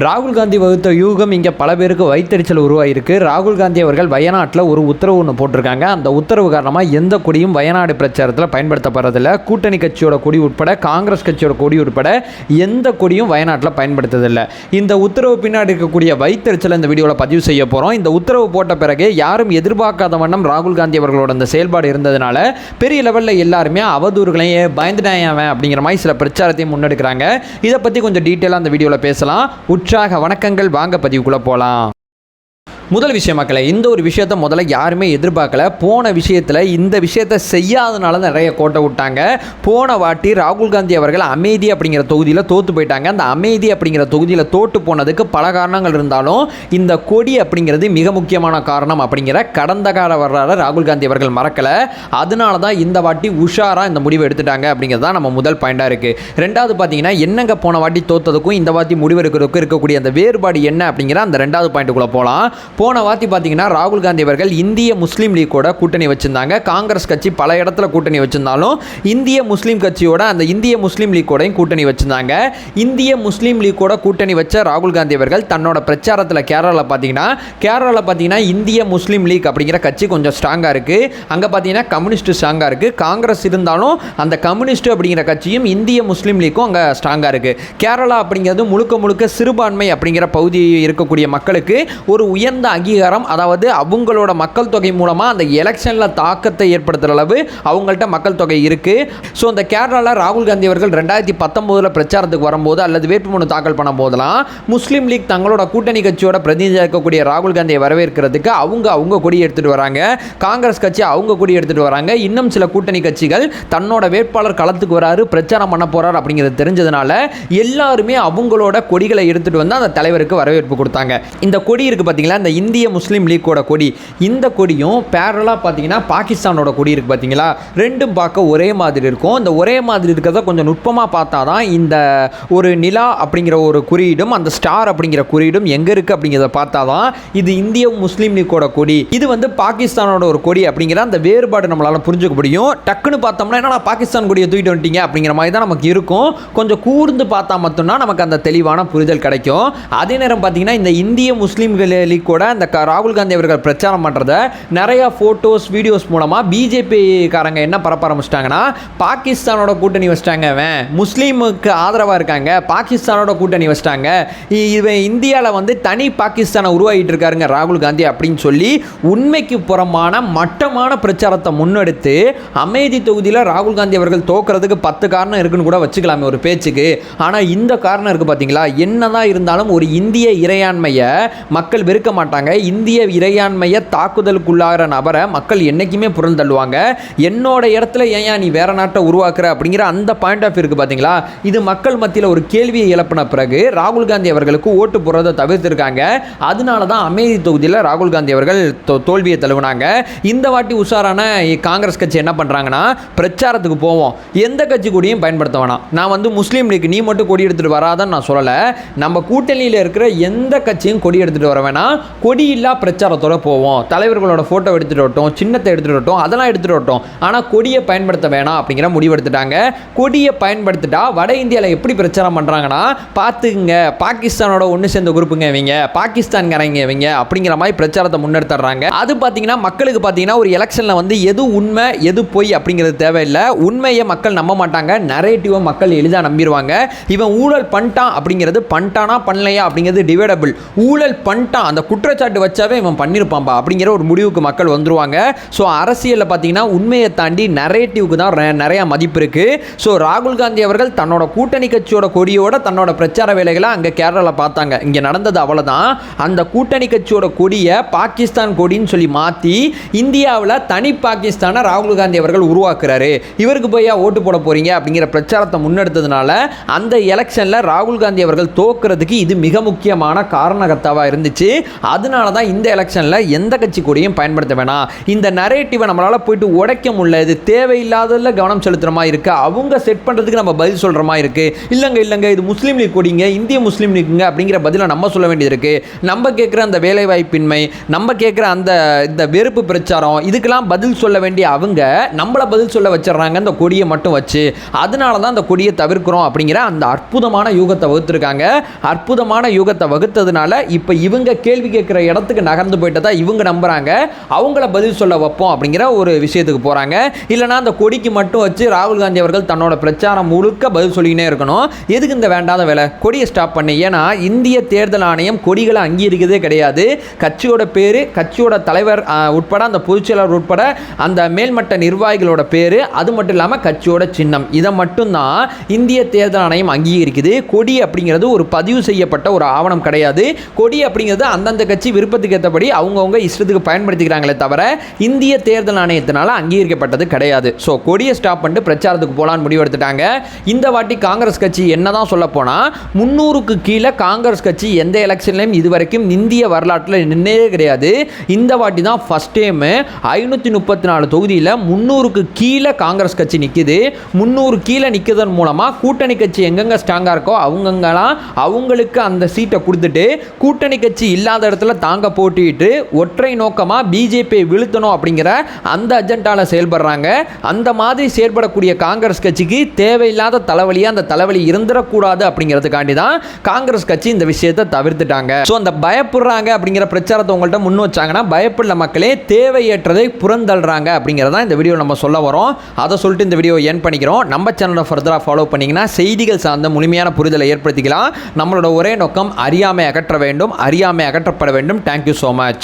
ராகுல் காந்தி வகுத்த யூகம் இங்கே பல பேருக்கு வைத்தறிச்சல் உருவாயிருக்கு. ராகுல் காந்தி அவர்கள் வயநாட்டில் ஒரு உத்தரவு ஒன்று போட்டிருக்காங்க. அந்த உத்தரவு காரணமாக எந்த கொடியும் வயநாடு பிரச்சாரத்தில் பயன்படுத்தப்படுறதில்ல. கூட்டணி கட்சியோட கொடி உட்பட காங்கிரஸ் கட்சியோட கொடி உட்பட எந்த கொடியும் வயநாட்டில் பயன்படுத்துறதில்லை இந்த உத்தரவு பின்னாடி இருக்கக்கூடிய வைத்தறிச்சல் இந்த வீடியோவில் பதிவு செய்ய போகிறோம் இந்த உத்தரவு போட்ட பிறகு யாரும் எதிர்பார்க்காத வண்ணம் ராகுல் காந்தி அவர்களோட அந்த செயல்பாடு இருந்ததுனால பெரிய லெவலில் எல்லாருமே அவதூறுகளையும் பயந்துட்டான் அவன் அப்படிங்கிற மாதிரி சில பிரச்சாரத்தையும் முன்னெடுக்கிறாங்க. இதை பற்றி கொஞ்சம் டீட்டெயிலாக அந்த வீடியோவில் பேசலாம். உற்சாக வணக்கங்கள். வாங்க பதிவுக்குள்ளே போகலாம் முதல் விஷயம் மக்களை இந்த ஒரு விஷயத்த முதல்ல யாருமே எதிர்பார்க்கல. போன விஷயத்தில் இந்த விஷயத்த செய்யாதனால நிறைய கோட்டை விட்டாங்க. போன வாட்டி ராகுல் காந்தி அவர்கள் அமைதி அப்படிங்கிற தொகுதியில் தோற்று போயிட்டாங்க. அந்த அமைதி அப்படிங்கிற தொகுதியில் தோற்று போனதுக்கு பல காரணங்கள் இருந்தாலும் இந்த கொடி அப்படிங்கிறது மிக முக்கியமான காரணம் அப்படிங்கிற கடந்த கால வரலாறு ராகுல் காந்தி அவர்கள் மறக்கலை. அதனால தான் இந்த வாட்டி உஷாராக இந்த முடிவு எடுத்துட்டாங்க அப்படிங்கிறது தான் நம்ம முதல் பாயிண்டாக இருக்குது ரெண்டாவது பார்த்தீங்கன்னா என்னங்க போன வாட்டி தோத்ததுக்கும் இந்த வாட்டி முடிவு எடுக்கிறதுக்கும் இருக்கக்கூடிய அந்த வேறுபாடு என்ன அப்படிங்கிற அந்த ரெண்டாவது பாயிண்ட்டுக்குள்ளே போகலாம் போன வாத்தி பார்த்தீங்கன்னா ராகுல் காந்தி அவர்கள் இந்திய முஸ்லீம் லீக்கோட கூட்டணி வச்சுருந்தாங்க. காங்கிரஸ் கட்சி பல இடத்துல கூட்டணி வச்சுருந்தாலும் இந்திய முஸ்லீம் கட்சியோட அந்த இந்திய முஸ்லீம் லீக்கோடையும் கூட்டணி வச்சுருந்தாங்க. இந்திய முஸ்லீம் லீக்கோட கூட்டணி வச்ச ராகுல் காந்தி அவர்கள் தன்னோட பிரச்சாரத்தில் கேரளாவில் பார்த்தீங்கன்னா கேரளாவில் பார்த்தீங்கன்னா இந்திய முஸ்லீம் லீக் அப்படிங்கிற கட்சி கொஞ்சம் ஸ்ட்ராங்காக இருக்குது அங்கே பார்த்தீங்கன்னா கம்யூனிஸ்ட் ஸ்ட்ராங்காக இருக்குது காங்கிரஸ் இருந்தாலும் அந்த கம்யூனிஸ்ட் அப்படிங்கிற கட்சியும் இந்திய முஸ்லீம் லீக்கும் அங்கே ஸ்ட்ராங்காக இருக்குது கேரளா அப்படிங்கிறது முழுக்க முழுக்க சிறுபான்மை அப்படிங்கிற பகுதி இருக்கக்கூடிய மக்களுக்கு ஒரு உயர்ந்த அங்கீகாரம் அதாவது அவங்களோட மக்கள் தொகை மூலமாக அந்த எலெக்ஷனில் தாக்கத்தை ஏற்படுத்துகிற அளவு அவங்கள்ட்ட மக்கள் தொகை இருக்குது ஸோ அந்த கேரளாவில் ராகுல் காந்தி அவர்கள் ரெண்டாயிரத்தி பத்தொம்போதில் பிரச்சாரத்துக்கு வரும்போது அல்லது வேட்புமனு தாக்கல் பண்ண போதெல்லாம் முஸ்லீம் லீக் தங்களோட கூட்டணி கட்சியோட பிரதிநிதியாக இருக்கக்கூடிய ராகுல் காந்தியை வரவேற்கிறதுக்கு அவங்க அவங்க கொடி எடுத்துகிட்டு வராங்க. காங்கிரஸ் கட்சி அவங்க கொடி எடுத்துகிட்டு வராங்க. இன்னும் சில கூட்டணி கட்சிகள் தன்னோட வேட்பாளர் களத்துக்கு வராரு பிரச்சாரம் பண்ண போகிறார் அப்படிங்கிறது தெரிஞ்சதுனால எல்லாருமே அவங்களோட கொடிகளை எடுத்துகிட்டு வந்து அந்த தலைவருக்கு வரவேற்பு கொடுத்தாங்க. இந்த கொடி இருக்குது பார்த்தீங்களா இந்த இந்திய முஸ்லீம் லீக்கோட கொடி. இந்த கொடியும் பேரலாக பார்த்தீங்கன்னா பாகிஸ்தானோட கொடி இருக்குது பார்த்தீங்களா? ரெண்டும் பார்க்க ஒரே மாதிரி இருக்கும். இந்த ஒரே மாதிரி இருக்கிறத கொஞ்சம் நுட்பமாக பார்த்தா தான் இந்த ஒரு நிலா அப்படிங்கிற ஒரு குறியீடும் அந்த ஸ்டார் அப்படிங்கிற குறியீடும் எங்கே இருக்குது அப்படிங்கிறத பார்த்தா தான் இது இந்திய முஸ்லீம் லீக்கோட கொடி. இது வந்து பாகிஸ்தானோட ஒரு கொடி அப்படிங்கிற அந்த வேறுபாடு நம்மளால் புரிஞ்சுக்க முடியும். டக்குன்னு பார்த்தோம்னா என்னடா பாகிஸ்தான் கொடியை தூக்கிட்டு வந்துட்டீங்க அப்படிங்கிற மாதிரி தான் நமக்கு இருக்கும். கொஞ்சம் கூர்ந்து பார்த்தா மட்டும்தான் நமக்கு அந்த தெளிவான புரிதல் கிடைக்கும். அதே நேரம் பார்த்தீங்கன்னா இந்த இந்திய முஸ்லீம்கள் லீக்கோட கூட இந்த ராகுல் காந்தி அவர்கள் பிரச்சாரம் பண்ணுறத நிறையா ஃபோட்டோஸ் வீடியோஸ் மூலமாக பிஜேபிக்காரங்க என்ன பரப்ப ஆரம்பிச்சிட்டாங்கன்னா பாகிஸ்தானோட கூட்டணி வச்சிட்டாங்க அவன் முஸ்லீமுக்கு ஆதரவாக இருக்காங்க. பாகிஸ்தானோட கூட்டணி வச்சிட்டாங்க. இவன் இந்தியாவில் வந்து தனி பாகிஸ்தானை உருவாகிட்டு இருக்காருங்க ராகுல் காந்தி அப்படின்னு சொல்லி உண்மைக்கு புறமான மட்டமான பிரச்சாரத்தை முன்னெடுத்து அமேதி தொகுதியில் ராகுல் காந்தி அவர்கள் தோக்கிறதுக்கு பத்து காரணம் இருக்குன்னு கூட வச்சுக்கலாமே ஒரு பேச்சுக்கு. ஆனால் இந்த காரணம் இருக்குது பார்த்தீங்களா என்னதான் இருந்தாலும் ஒரு இந்திய இறையாண்மையை மக்கள் வெறுக்க மாட்டாங்க. இந்திய இறையாண்மையை தாக்குதலுக்குள்ளாகிற நபரை மக்கள் என்றைக்குமே புறந்தள்ளுவாங்க என்னோட இடத்துல ஏன் நீ வேற நாட்டை உருவாக்குற அப்படிங்கிற அந்த பாயிண்ட் ஆஃப் இருக்குது பார்த்தீங்களா இது மக்கள் மத்தியில் ஒரு கேள்வியை எழுப்பின பிறகு ராகுல் காந்தி அவர்களுக்கு ஓட்டு போடுறதை தவிர்த்திருக்காங்க. அதனால தான் அமேதி தொகுதியில் ராகுல் காந்தி அவர்கள் தோ- தோல்வியை தழுவினாங்க. இந்த வாட்டி உஷாரான காங்கிரஸ் கட்சி என்ன பண்ணுறாங்கன்னா பிரச்சாரத்துக்கு போவோம். எந்த கட்சி கொடியும் பயன்படுத்த வேணாம். நான் வந்து முஸ்லீம் லீக் நீ மட்டும் கொடி எடுத்துகிட்டு வராதன்னு நான் சொல்லலை. நம்ம கூட்டணியில் இருக்கிற எந்த கட்சியும் கொடி எடுத்துகிட்டு வர வேணாம். கொடி இல்லா பிரச்சாரத்தோட போவோம். தலைவர்களோட ஃபோட்டோ எடுத்துகிட்டு வரட்டும் சின்னத்தை எடுத்துகிட்டு வரட்டும் அதெல்லாம் எடுத்துகிட்டு வரட்டும். ஆனால் கொடியை பயன்படுத்த வேணாம் அப்படிங்கிற முடிவு எடுத்துட்டாங்க. கொடியை பயன்படுத்திட்டா வட இந்தியாவில் எப்படி பிரச்சாரம் பண்ணுறாங்கன்னா பார்த்துக்குங்க பாகிஸ்தானோட ஒன்று சேர்ந்த குரூப்புங்க இவங்க பாகிஸ்தான்காரங்க இவங்க அப்படிங்கிற மாதிரி பிரச்சாரத்தை முன்னெடுத்துறாங்க அது பார்த்தீங்கன்னா மக்களுக்கு பார்த்தீங்கன்னா ஒரு எலெக்ஷனில் வந்து எது உண்மை எது பொய் அப்படிங்கிறது தேவையில்லை. உண்மையை மக்கள் நம்ப மாட்டாங்க. நரேட்டிவை மக்கள் எளிதாக நம்பிடுவாங்க இவன் ஊழல் பண்ணிட்டான் அப்படிங்கிறது பண்ணிட்டானா பண்ணலையா அப்படிங்கிறது டிவைடபிள் ஊழல் பண்ணிட்டான். அந்த குற்றச்சாட்டு வச்சாவே இவன் பண்ணியிருப்பான்பா அப்படிங்கிற ஒரு முடிவுக்கு மக்கள் வந்துருவாங்க. ஸோ அரசியலில் பார்த்தீங்கன்னா உண்மையை தாண்டி நரேட்டிவ்க்கு தான் நிறையா நிறைய மதிப்பு இருக்குது ஸோ ராகுல் காந்தி அவர்கள் தன்னோட கூட்டணி கட்சியோட கொடியோட தன்னோட பிரச்சார வேலைகளை அங்கே கேரளாவில் பார்த்தாங்க. இங்கே நடந்தது அவ்வளோதான் அந்த கூட்டணி கட்சியோட கொடியை பாகிஸ்தான் கொடின்னு சொல்லி மாற்றி இந்தியாவில் தனி பாகிஸ்தானை ராகுல் காந்தி அவர்கள் உருவாக்குறாரு. இவருக்கு போய் ஓட்டு போட போறீங்க அப்படிங்கிற பிரச்சாரத்தை முன்னெடுத்ததுனால அந்த எலெக்ஷனில் ராகுல் காந்தி அவர்கள் தோக்குறதுக்கு இது மிக முக்கியமான காரணகர்த்தாவாக இருந்துச்சு. அதனால தான் இந்த எலெக்ஷனில் எந்த கட்சி கொடியும் பயன்படுத்த வேணாம். இந்த நரேட்டிவை நம்மளால் போயிட்டு உடைக்க முடியல. இது தேவையில்லாததில் கவனம் செலுத்துகிற மாதிரி இருக்குது அவங்க செட் பண்ணுறதுக்கு நம்ம பதில் சொல்கிற மாதிரி இருக்குது இல்லைங்க இல்லைங்க இது முஸ்லீம் லீக் கொடிங்க இந்திய முஸ்லீம் லீக்குங்க அப்படிங்கிற பதிலை நம்ம சொல்ல வேண்டியது இருக்குது நம்ம கேட்குற அந்த வேலைவாய்ப்பின்மை நம்ம கேட்குற அந்த இந்த வெறுப்பு பிரச்சாரம் இதுக்கெல்லாம் பதில் சொல்ல வேண்டிய அவங்க நம்மளை பதில் சொல்ல வச்சிடுறாங்க இந்த கொடியை மட்டும் வச்சு. அதனால தான் அந்த கொடியை தவிர்க்கிறோம் அப்படிங்கிற அந்த அற்புதமான யூகத்தை வகுத்துருக்காங்க. அற்புதமான யூகத்தை வகுத்ததுனால இப்போ இவங்க கேள்வி கேட்குற இடத்துக்கு நகர்ந்து போயிட்டதா இவங்க நம்புகிறாங்க அவங்கள பதில் சொல்ல வைப்போம் அப்படிங்கிற ஒரு விஷயத்துக்கு போகிறாங்க இல்லைனா அந்த கொடிக்கு மட்டும் வச்சு ராகுல் காந்தி அவர்கள் தன்னோட பிரச்சாரம் முழுக்க பதில் சொல்லிக்கினே இருக்கணும். எதுக்கு இந்த வேண்டாத வேலை? கொடியை ஸ்டாப் பண்ணி. ஏன்னா இந்திய தேர்தல் ஆணையம் கொடிகளை அங்கீகரிக்கிறதே கிடையாது. கட்சியோட பேர் கட்சியோட தலைவர் உட்பட அந்த பொதுச்செயலாளர் உட்பட அந்த மேல்மட்ட நிர்வாகிகளோட பேர் அது மட்டும் இல்லாமல் கட்சியோட சின்னம். இதை மட்டும்தான் இந்திய தேர்தல் ஆணையம் அங்கீகரிக்குது. கொடி அப்படிங்கிறது ஒரு பதிவு செய்யப்பட்ட ஒரு ஆவணம் கிடையாது. கொடி அப்படிங்கிறது அந்தந்த கட்சி விருப்பத்துக்கு ஏற்றபடி அவங்கவுங்க இஷ்டத்துக்கு பயன்படுத்திக்கிறாங்களே தவிர இந்திய தேர்தல் ஆணையத்தினால அங்கீகரிக்கப்பட்டது கிடையாது. ஸோ கொடியை ஸ்டாப் பண்ணிட்டு பிரச்சாரத்துக்கு போகலான்னு முடிவெடுத்துட்டாங்க. இந்த வாட்டி காங்கிரஸ் கட்சி என்னதான் சொல்ல போனால் முந்நூறுக்கு கீழே காங்கிரஸ் கட்சி எந்த எலெக்ஷன்லையும் இது வரைக்கும் இந்திய வரலாற்றில் நின்றே கிடையாது. இந்த வாட்டி தான் ஃபஸ்ட் டைமு ஐநூற்றி முப்பத்தி நாலு தொகுதியில் முந்நூறுக்கு கீழே காங்கிரஸ் கட்சி நிற்கிது முந்நூறு கீழே நிற்கிறதன் மூலமாக கூட்டணி கட்சி எங்கெங்கே ஸ்ட்ராங்காக இருக்கோ அவங்கெல்லாம் அவங்களுக்கு அந்த சீட்டை கொடுத்துட்டு கூட்டணி கட்சி இல்லாத இடத்துல இடத்துல தாங்க போட்டிட்டு ஒற்றை நோக்கமாக பிஜேபியை வீழ்த்தணும் அப்படிங்கிற அந்த அஜெண்டாவில் செயல்படுறாங்க. அந்த மாதிரி செயல்படக்கூடிய காங்கிரஸ் கட்சிக்கு தேவையில்லாத தலைவலியாக அந்த தலைவலி இருந்துடக்கூடாது அப்படிங்கிறதுக்காண்டி தான் காங்கிரஸ் கட்சி இந்த விஷயத்தை தவிர்த்துட்டாங்க. ஸோ அந்த பயப்படுறாங்க அப்படிங்கிற பிரச்சாரத்தை உங்கள்கிட்ட முன் வச்சாங்கன்னா பயப்படல மக்களே தேவையற்றதை புறந்தள்ளுறாங்க அப்படிங்கிறதான் இந்த வீடியோ நம்ம சொல்ல வரோம். அதை சொல்லிட்டு இந்த வீடியோ என் பண்ணிக்கிறோம். நம்ம சேனலை ஃபர்தராக ஃபாலோ பண்ணிங்கன்னா செய்திகள் சார்ந்த முழுமையான புரிதலை ஏற்படுத்திக்கலாம். நம்மளோட ஒரே நோக்கம் அறியாமை அகற்ற வேண்டும். அறியாமை அகற்றப்பட வேண்டும். Thank you so much